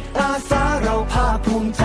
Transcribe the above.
ตอาสาเราภาคภูมิใจ